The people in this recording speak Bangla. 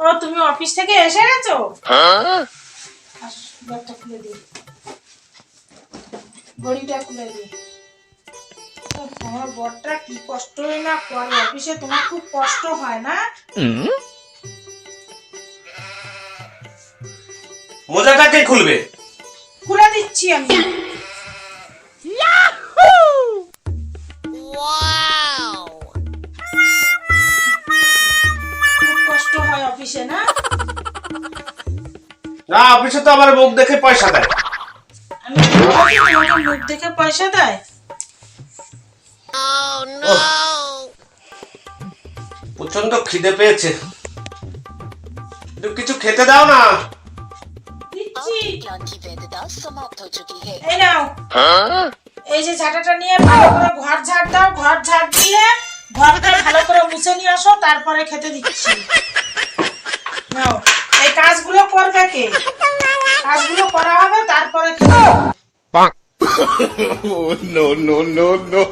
ও তুমি অফিস থেকে এসে গেছো? আস, ব্যাগটা খুলে দিই। ঘড়িটা খুলে দিই। উফ, বরটা কি কষ্ট হয় না? করে অফিসে তোমার খুব কষ্ট হয় না? মোজাটা কে খুলবে? খুলে দিচ্ছি আমি। হয় অফিসে না? না অফিসে তো আমার মুখ দেখে পয়সা দেয়। আমি মুখ দেখে পয়সা দেয়? প্রচণ্ড খিদে পেয়েছে। কিছু খেতে দাও না। এই এই যে ঝাঁটাটা নিয়ে ভালো করে ভালো নিয়ে আসো তারপরে খেতে দিচ্ছি নাও এই কাজগুলো করবে কে কাজগুলো করা হবে তারপরে খেতে no, no, no, no.